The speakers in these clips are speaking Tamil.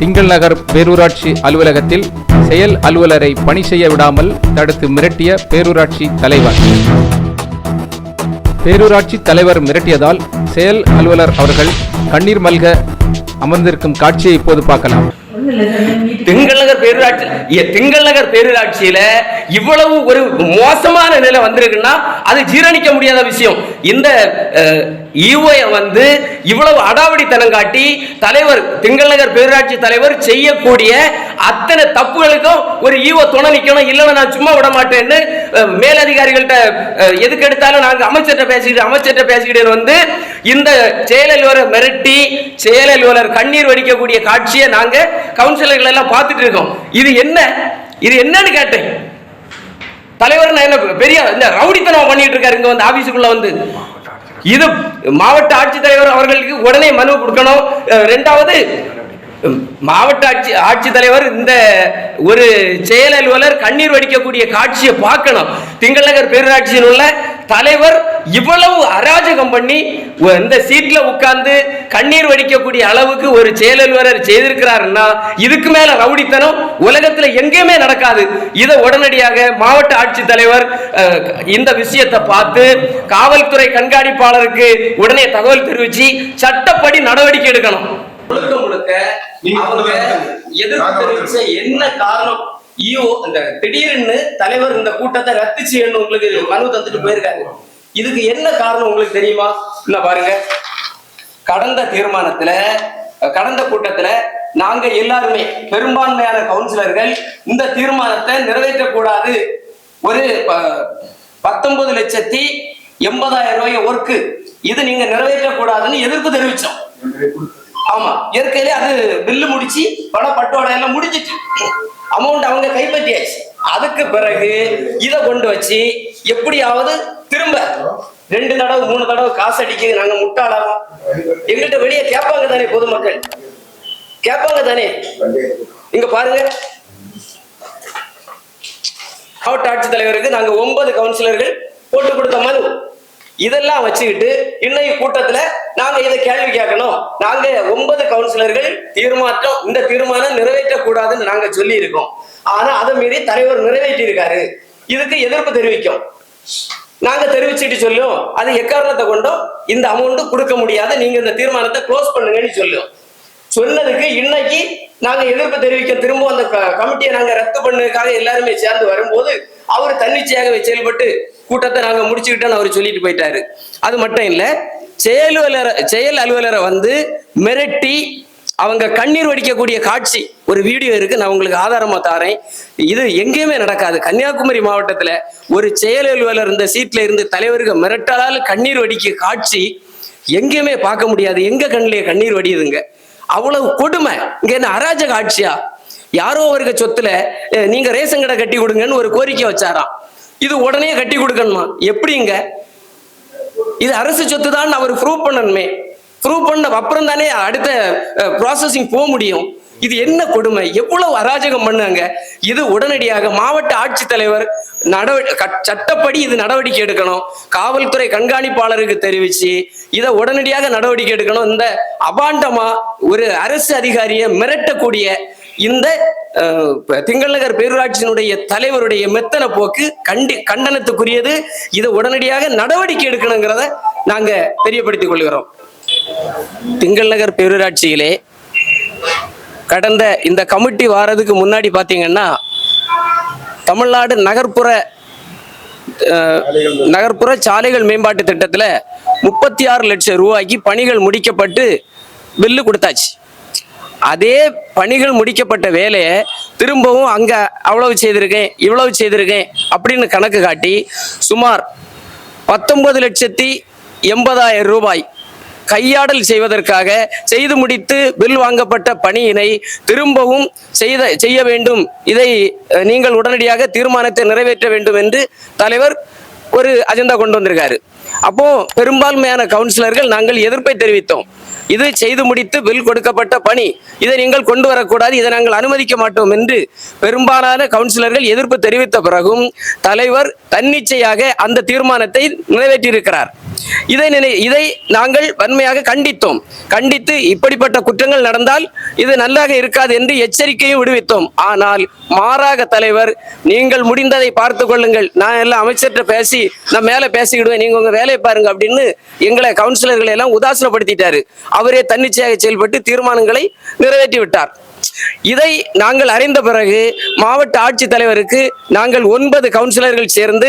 திங்கள் நகர் பேரூராட்சி அலுவலகத்தில் செயல் அலுவலரை பணி செய்ய விடாமல் தடுத்து மிரட்டிய பேரூராட்சி தலைவர். பேரூராட்சி தலைவர் மிரட்டியதால் செயல் அலுவலர் அவர்கள் கண்ணீர் மல்க அமர்ந்திருக்கும் காட்சியை இப்போது பார்க்கலாம். திங்கள் நகர் பேரூராட்சி திங்கள் நகர் பேரூராட்சியில இவ்வளவு ஒரு மோசமான நிலை வந்திருக்குன்னா அது ஜீரணிக்க முடியாத விஷயம். இந்த ஈஓய வந்து இவ்வளவு அடாவடித்தனம் காட்டி தலைவர் திங்கள் நகர் பேரூராட்சி தலைவர் செய்யக்கூடிய அத்தனை தப்புகளுக்கும் ஒரு ஈஓ துணை நிற்கணும் இல்லைன்னா நான் சும்மா விட மாட்டேன்னு மேலதிகாரிகள்கிட்ட மேலதிகாரிகள்ட்ட எதுக்கு எடுத்தாலும் நாங்கள் அமைச்சர்கிட்ட பேசிக்கிட்டு அமைச்சர்கிட்ட பேசிக்கிட்டு வந்து இந்த செயல் அலுவலர் மிரட்டி செயல் அலுவலர் கண்ணீர் வடிக்கக்கூடிய காட்சியை நாங்கள் கவுன்சிலர்கள் எல்லாம் பார்த்துட்டு இருக்கோம். இது என்ன? இது என்னன்னு கேட்டேன். தலைவர் நான் என்ன பெரிய இந்த ரவுடித்தனம் பண்ணிட்டு இருக்காரு இங்க வந்து ஆபீஸுக்குள்ள வந்து. இது மாவட்ட ஆட்சித்தலைவர் அவர்களுக்கு உடனே மனு கொடுக்கணும். ரெண்டாவது மாவட்ட ஆட்சி ஆட்சித்தலைவர் இந்த ஒரு செயல் அலுவலர் கண்ணீர் வடிக்கக்கூடிய காட்சியை பார்க்கணும். திங்கள் நகர் பேரூராட்சியில் உள்ள தலைவர் இவ்வளவு அராஜகம் பண்ணி இந்த சீட்ல உட்கார்ந்து கண்ணீர் வடிக்கக்கூடிய அளவுக்கு ஒரு செயல் அலுவலர் செய்திருக்கிறாருன்னா இதுக்கு மேல ரவுடித்தனம் உலகத்துல எங்கேயுமே நடக்காது. இதை உடனடியாக மாவட்ட ஆட்சித்தலைவர் இந்த விஷயத்தை பார்த்து காவல்துறை கண்காணிப்பாளருக்கு உடனே தகவல் தெரிவிச்சு சட்டப்படி நடவடிக்கை எடுக்கணும். முழுக்க முழுக்க எதிர்ப்பு தெரிவிச்ச என்ன காரணம்? ஈஓ இந்த திடீர்னு தலைவர் இந்த கூட்டத்தை ரத்து செய்யணும் உங்களுக்கு மனு தந்துட்டு போயிருக்காரு. இதுக்கு என்ன காரணம் உங்களுக்கு தெரியுமா? இல்ல பாருங்க. கடந்த தீர்மானத்துல கடந்த கூட்டத்துல நாங்க எல்லாருமே பெரும்பான்மையான கவுன்சிலர்கள் இந்த தீர்மானத்தை நிறைவேற்றக்கூடாது. ஒரு பத்தொன்பது லட்சத்தி எண்பதாயிரம் ரூபாய் ஒர்க்கு. இது நீங்க நிறைவேற்றக்கூடாதுன்னு எதிர்ப்பு தெரிவிச்சோம். ஆமா இயற்கையிலே அது பில்லு முடிச்சு பட பட்டோட எல்லாம் முடிஞ்சிட்டு. அமௌண்ட் அவங்க கைப்பற்றியாச்சு. அதுக்கு பிறகு இதை கொண்டு வச்சு எப்படியாவது திரும்ப ரெண்டு தடவை மூணு தடவை காசு அடிக்க நாங்க முட்டாளா எங்கள்கிட்ட வெளியே கேட்பாங்க தானே பொதுமக்கள். கேட்பாங்க தானே? இங்க பாருங்க. மாவட்ட ஆட்சித்தலைவருக்கு நாங்க ஒன்பது கவுன்சிலர்கள் போட்டு கொடுத்த மனு. இதெல்லாம் வச்சுக்கிட்டு இன்னைக்கு கூட்டத்துல நாங்க இதை கேள்வி கேட்கணும். நாங்க ஒன்பது கவுன்சிலர்கள் தீர்மானம் இந்த தீர்மானம் நிறைவேற்றக்கூடாதுன்னு நாங்க சொல்லி இருக்கோம் ஆனா அதை மீறி தலைவர் நிறைவேற்றி இருக்காரு இதுக்கு எதிர்ப்பு தெரிவிக்கும். நாங்க தெரிவிச்சுட்டு சொல்லும். அது எக்காரணத்தை கொண்டும்? இந்த அமௌண்ட் கொடுக்க முடியாது நீங்க இந்த தீர்மானத்தை க்ளோஸ் பண்ணுங்கன்னு சொல்லும். சொன்னதுக்கு இன்னைக்கு நாங்க எதிர்ப்பு தெரிவிக்க திரும்ப அந்த க- கமிட்டியை நாங்க ரத்து பண்ணதுக்காக எல்லாருமே சேர்ந்து வரும்போது அவர் தன்னிச்சையாகவே செயல்பட்டு கூட்டத்தை நாங்கள் முடிச்சுக்கிட்டோம்னு அவர் சொல்லிட்டு போயிட்டாரு. அது மட்டும் இல்லை செயல் அலுவலரை செயல் அலுவலரை வந்து மிரட்டி அவங்க கண்ணீர் வடிக்கக்கூடிய காட்சி ஒரு வீடியோ இருக்கு நான் உங்களுக்கு ஆதாரமா தாரேன். இது எங்கேயுமே நடக்காது. கன்னியாகுமரி மாவட்டத்துல ஒரு செயல் அலுவலர் இந்த சீட்ல இருந்து தலைவருக்கு மிரட்டலால் கண்ணீர் வடிக்க காட்சி எங்கேயுமே பார்க்க முடியாது. எங்க கண்ணிலேயே கண்ணீர் வடியுதுங்க. அவ்வளவு கொடுமை. இங்க என்ன அராஜக ஆட்சியா? யாரோ அவருக்கு சொத்துல நீங்க ரேஷன் கடை கட்டி கொடுங்கன்னு ஒரு கோரிக்கை வச்சாராம். இது உடனே கட்டி கொடுக்கணுமா? எப்படிங்க? இது அரசு சொத்து தான் அவர் ப்ரூவ் பண்ணணுமே. ப்ரூவ் பண்ண அப்புறம் தானே அடுத்த ப்ராசஸிங் போக முடியும். இது என்ன கொடுமை? எவ்வளவு அராஜகம் பண்ணாங்க? இது உடனடியாக மாவட்ட ஆட்சித்தலைவர் நடவடி சட்டப்படி இது நடவடிக்கை எடுக்கணும். காவல்துறை கண்காணிப்பாளருக்கு தெரிவிச்சு இதை உடனடியாக நடவடிக்கை எடுக்கணும். இந்த அபாண்டமா ஒரு அரசு அதிகாரியை மிரட்டக்கூடிய இந்த அஹ், திங்கள் நகர் பேரூராட்சியினுடைய தலைவருடைய மெத்தன போக்கு கண்டி கண்டனத்துக்குரியது. இதை உடனடியாக நடவடிக்கை எடுக்கணுங்கிறத நாங்க தெரியப்படுத்திக் கொள்கிறோம். திங்கள் நகர் பேரூராட்சியிலே கடந்த இந்த கமிட்டி வாரதுக்கு முன்னாடி பாத்தீங்கன்னா தமிழ்நாடு நகர்ப்புற நகர்ப்புற சாலைகள் மேம்பாட்டு திட்டத்துல முப்பத்தி ஆறு லட்சம் ரூபாய்க்கு பணிகள் முடிக்கப்பட்டு பில்லு கொடுத்தாச்சு. அதே பணிகள் முடிக்கப்பட்ட வேலையை திரும்பவும் அங்க அவ்வளவு செய்திருக்கேன் இவ்வளவு செய்திருக்கேன் அப்படின்னு கணக்கு காட்டி சுமார் பத்தொன்பது லட்சத்தி எண்பதாயிரம் ரூபாய் கையாடல் செய்வதற்காக செய்து முடித்து பில் வாங்கப்பட்ட பணியினை திரும்பவும் செய்த செய்ய வேண்டும். இதை நீங்கள் உடனடியாக தீர்மானத்தை நிறைவேற்ற வேண்டும் என்று தலைவர் ஒரு அஜெண்டா கொண்டு வந்திருக்காரு. அப்போ பெரும்பான்மையான கவுன்சிலர்கள் நாங்கள் எதிர்ப்பை தெரிவித்தோம். இது செய்து முடித்து பில் கொடுக்கப்பட்ட பணி. இதை நீங்கள் கொண்டு வரக்கூடாது இதை நாங்கள் அனுமதிக்க மாட்டோம் என்று பெரும்பாலான கவுன்சிலர்கள் எதிர்ப்பு தெரிவித்த பிறகும் தலைவர் தன்னிச்சையாக அந்த தீர்மானத்தை நிறைவேற்றியிருக்கிறார். இதை நினை இதை நாங்கள் வன்மையாக கண்டித்தோம். கண்டித்து இப்படிப்பட்ட குற்றங்கள் நடந்தால் இது நல்லாக இருக்காது என்று எச்சரிக்கையும் விடுவித்தோம். ஆனால் மாறாக தலைவர் நீங்கள் முடிந்ததை பார்த்து கொள்ளுங்கள். நான் எல்லாம் அமைச்சர்கிட்ட பேசி நான் மேலே பேசிக்கிடுவேன். நீங்க உங்க வேலையை பாருங்க அப்படின்னு எங்களை கவுன்சிலர்களை எல்லாம் உதாசனப்படுத்திட்டாரு. அவரே தன்னிச்சையாக செயல்பட்டு தீர்மானங்களை நிறைவேற்றி விட்டார் இதை நாங்கள் அறிந்த பிறகு மாவட்ட ஆட்சித்தலைவருக்கு நாங்கள் ஒன்பது கவுன்சிலர்கள் சேர்ந்து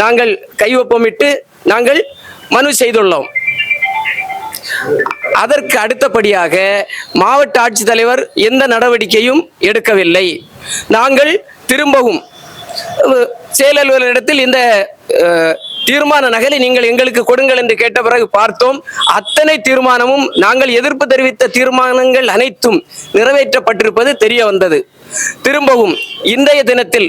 நாங்கள் கைவப்பமிட்டு நாங்கள் மனு செய்துள்ளோம் அதற்கு அடுத்தபடியாக மாவட்ட ஆட்சித்தலைவர் எந்த நடவடிக்கையும் எடுக்கவில்லை. நாங்கள் திரும்பவும் அஹ், செயலலுவலரிடத்தில் இந்த தீர்மான நகலை நீங்கள் எங்களுக்கு கொடுங்கள் என்று கேட்ட பிறகு பார்த்தோம். அத்தனை தீர்மானமும் நாங்கள் எதிர்ப்பு தெரிவித்த தீர்மானங்கள் அனைத்தும் நிறைவேற்றப்பட்டிருப்பது தெரிய வந்தது. திரும்பவும் இன்றைய தினத்தில்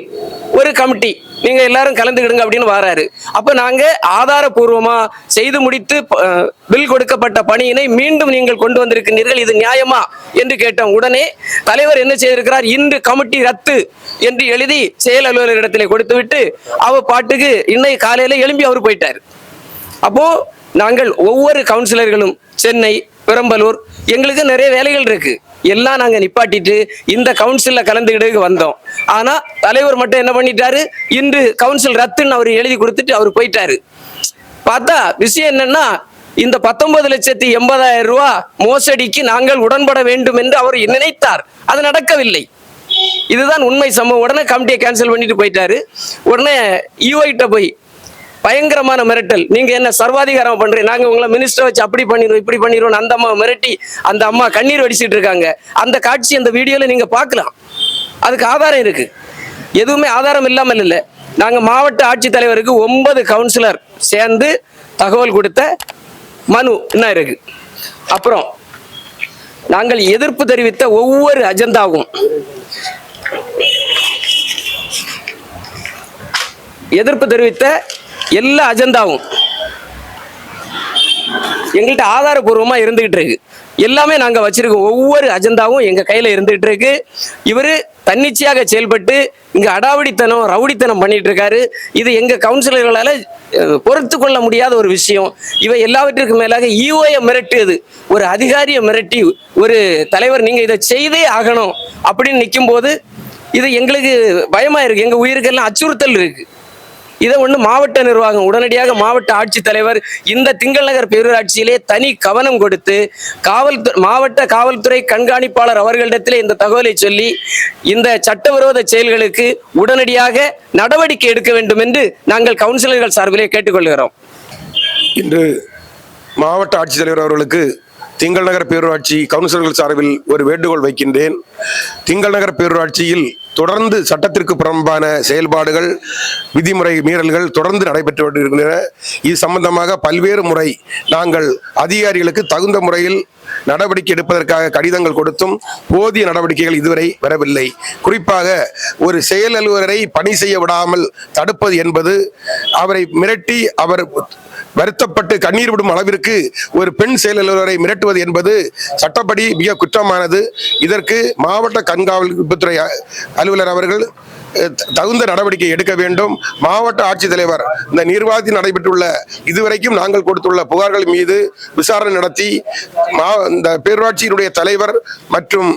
ஒரு கமிட்டி நீங்க எல்லாரும் கலந்துக்கிடுங்க அப்படின்னு வராரு. அப்ப நாங்க ஆதாரபூர்வமா செய்து முடித்து பில் கொடுக்கப்பட்ட பணியினை மீண்டும் நீங்கள் கொண்டு வந்திருக்கிறீர்கள். இது நியாயமா என்று கேட்டோம். உடனே தலைவர் என்ன செய்திருக்கிறார்? இன்று கமிட்டி ரத்து என்று எழுதி செயல் அலுவலரிடத்திலே கொடுத்துவிட்டு அவ பாட்டுக்கு இன்னைக்கு காலையில எழும்பி அவர் போயிட்டார். அப்போ நாங்கள் ஒவ்வொரு கவுன்சிலர்களும் சென்னை பெரம்பலூர் எங்களுக்கு நிறைய வேலைகள் இருக்கு. எல்லாம் நாங்க நிப்பாட்டிட்டு இந்த கவுன்சில்ல கலந்துக்கிட்டு வந்தோம். ஆனா தலைவர் மட்டும் என்ன பண்ணிட்டாரு? இன்று கவுன்சில் ரத்துன்னு அவர் எழுதி கொடுத்துட்டு அவர் போயிட்டாரு. பார்த்தா விஷயம் என்னன்னா இந்த பத்தொன்பது லட்சத்தி எண்பதாயிரம் ரூபாய் மோசடிக்கு நாங்கள் உடன்பட வேண்டும் என்று அவர் நினைத்தார். அது நடக்கவில்லை. இதுதான் உண்மை சம்பவம். உடனே கமிட்டியை கேன்சல் பண்ணிட்டு போயிட்டாரு. உடனே யூஐட்ட போய் பயங்கரமான மிரட்டல். நீங்க என்ன சர்வாதிகாரம் பண்றீங்க? நாங்க உங்களை மினிஸ்டர் வச்சு அப்படி பண்ணிடுவோம் இப்படி பண்ணிடுவோம் அந்த அம்மா மிரட்டி அந்த அம்மா கண்ணீர் வடிச்சிட்டு இருக்காங்க. அந்த காட்சி அந்த வீடியோல நீங்க பார்க்கலாம். அதுக்கு ஆதாரம் இருக்கு. எதுவுமே ஆதாரம் இல்லாமல் இல்லை. நாங்க மாவட்ட ஆட்சித்தலைவருக்கு ஒன்பது கவுன்சிலர் சேர்ந்து தகவல் கொடுத்த மனு என்ன இருக்கு? அப்புறம் நாங்கள் எதிர்ப்பு தெரிவித்த ஒவ்வொரு அஜெண்டாவும் எதிர்ப்பு தெரிவித்த எல்லா அஜெண்டாவும் எங்கள்கிட்ட ஆதாரபூர்வமாக இருந்துகிட்டு இருக்கு. எல்லாமே நாங்கள் வச்சிருக்கோம். ஒவ்வொரு அஜெண்டாவும் எங்கள் கையில் இருந்துகிட்டு இருக்கு. இவரு தன்னிச்சையாக செயல்பட்டு இங்கே அடாவடித்தனம் ரவுடித்தனம் பண்ணிட்டு இருக்காரு. இது எங்கள் கவுன்சிலர்களால் பொறுத்து கொள்ள முடியாத ஒரு விஷயம். இவை எல்லாவற்றிற்கும் மேலாக ஈஓய மிரட்டுது ஒரு அதிகாரியை மிரட்டி ஒரு தலைவர் நீங்கள் இதை செய்தே ஆகணும் அப்படின்னு நிற்கும் போது இது எங்களுக்கு பயமாக இருக்குது எங்கள் உயிருக்கெல்லாம் அச்சுறுத்தல் இருக்குது இதை ஒன்று மாவட்ட நிர்வாகம் உடனடியாக மாவட்ட ஆட்சித்தலைவர் இந்த திங்கள் நகர் பேரூராட்சியிலே தனி கவனம் கொடுத்து காவல் மாவட்ட காவல்துறை கண்காணிப்பாளர் அவர்களிடத்திலே இந்த தகவலை சொல்லி இந்த சட்டவிரோத செயல்களுக்கு உடனடியாக நடவடிக்கை எடுக்க வேண்டும் என்று நாங்கள் கவுன்சிலர்கள் சார்பிலே கேட்டுக்கொள்கிறோம். இன்று மாவட்ட ஆட்சித்தலைவர் அவர்களுக்கு திங்கள் நகர் பேரூராட்சி கவுன்சிலர்கள் சார்பில் ஒரு வேண்டுகோள் வைக்கின்றேன். திங்கள் நகர் பேரூராட்சியில் தொடர்ந்து சட்டத்திற்கு புறம்பான செயல்பாடுகள் விதிமுறை மீறல்கள் தொடர்ந்து நடைபெற்று வருகின்றன இது சம்பந்தமாக பல்வேறு முறை நாங்கள் அதிகாரிகளுக்கு தகுந்த முறையில் நடவடிக்கை எடுப்பதற்காக கடிதங்கள் கொடுத்தும் போதிய நடவடிக்கைகள் இதுவரை வரவில்லை. குறிப்பாக ஒரு செயல் அலுவலரை பணி செய்ய விடாமல் தடுப்பது என்பது அவரை மிரட்டி அவர் வருத்தப்பட்டு கண்ணீர் விடும் அளவிற்கு ஒரு பெண் செயல் மிரட்டுவது என்பது சட்டப்படி மிக குற்றமானது. இதற்கு மாவட்ட கண்காவல் அ- அலுவலர் அவர்கள் தகுந்த நடவடிக்கை எடுக்க வேண்டும். மாவட்ட ஆட்சித்தலைவர் இந்த நிர்வாகத்தில் நடைபெற்றுள்ள இதுவரைக்கும் நாங்கள் கொடுத்துள்ள புகார்கள் மீது விசாரணை நடத்தி மா இந்த பேரூராட்சியினுடைய தலைவர் மற்றும்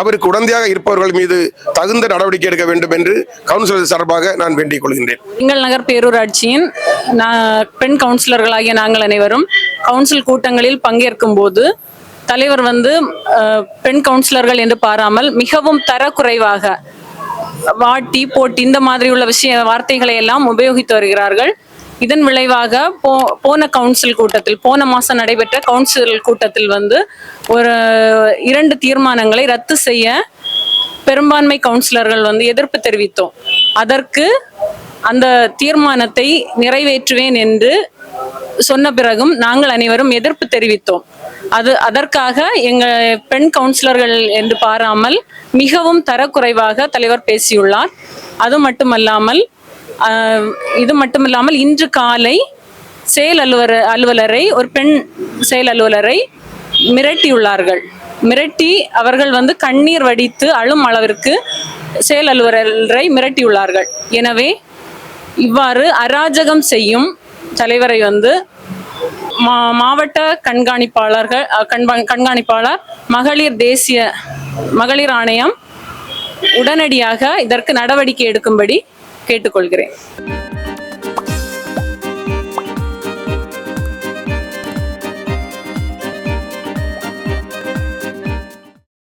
அவருக்கு உடந்தையாக இருப்பவர்கள் மீது தகுந்த நடவடிக்கை எடுக்க வேண்டும் என்று கவுன்சிலர் சார்பாக நான் வேண்டிக் கொள்கின்றேன். திங்கள் நகர் பேரூராட்சியின் பெண் கவுன்சிலர்களாகிய நாங்கள் அனைவரும் கவுன்சில் கூட்டங்களில் பங்கேற்கும் போது தலைவர் வந்து பெண் கவுன்சிலர்கள் என்று பாராமல் மிகவும் தரக்குறைவாக வாட்டி போட்டி இந்த மாதிரி உள்ள விஷய வார்த்தைகளை எல்லாம் உபயோகித்து வருகிறார்கள். இதன் விளைவாக போ போன கவுன்சில் கூட்டத்தில் போன மாதம் நடைபெற்ற கவுன்சில் கூட்டத்தில் வந்து ஒரு இரண்டு தீர்மானங்களை ரத்து செய்ய பெரும்பான்மை கவுன்சிலர்கள் வந்து எதிர்ப்பு தெரிவித்தோம். அதற்கு அந்த தீர்மானத்தை நிறைவேற்றுவேன் என்று சொன்ன பிறகும் நாங்கள் அனைவரும் எதிர்ப்பு தெரிவித்தோம். அது அதற்காக எங்க பெண் கவுன்சிலர்கள் என்று பாராமல் மிகவும் தரக்குறைவாக தலைவர் பேசியுள்ளார். அது மட்டுமல்லாமல் இது மட்டுமில்லாமல் இன்று காலை செயல் அலுவலர் அலுவலரை ஒரு பெண் செயல் அலுவலரை மிரட்டியுள்ளார்கள். மிரட்டி அவர்கள் வந்து கண்ணீர் வடித்து அழும் அளவிற்கு செயல் அலுவலரை மிரட்டியுள்ளார்கள். எனவே இவ்வாறு அராஜகம் செய்யும் தலைவரை வந்து மாவட்ட கண்காணிப்பாளர்கள் கண்காணிப்பாளர் மகளிர் தேசிய மகளிர் ஆணையம் உடனடியாக இதற்கு நடவடிக்கை எடுக்கும்படி கேட்டுக்கொள்கிறேன்.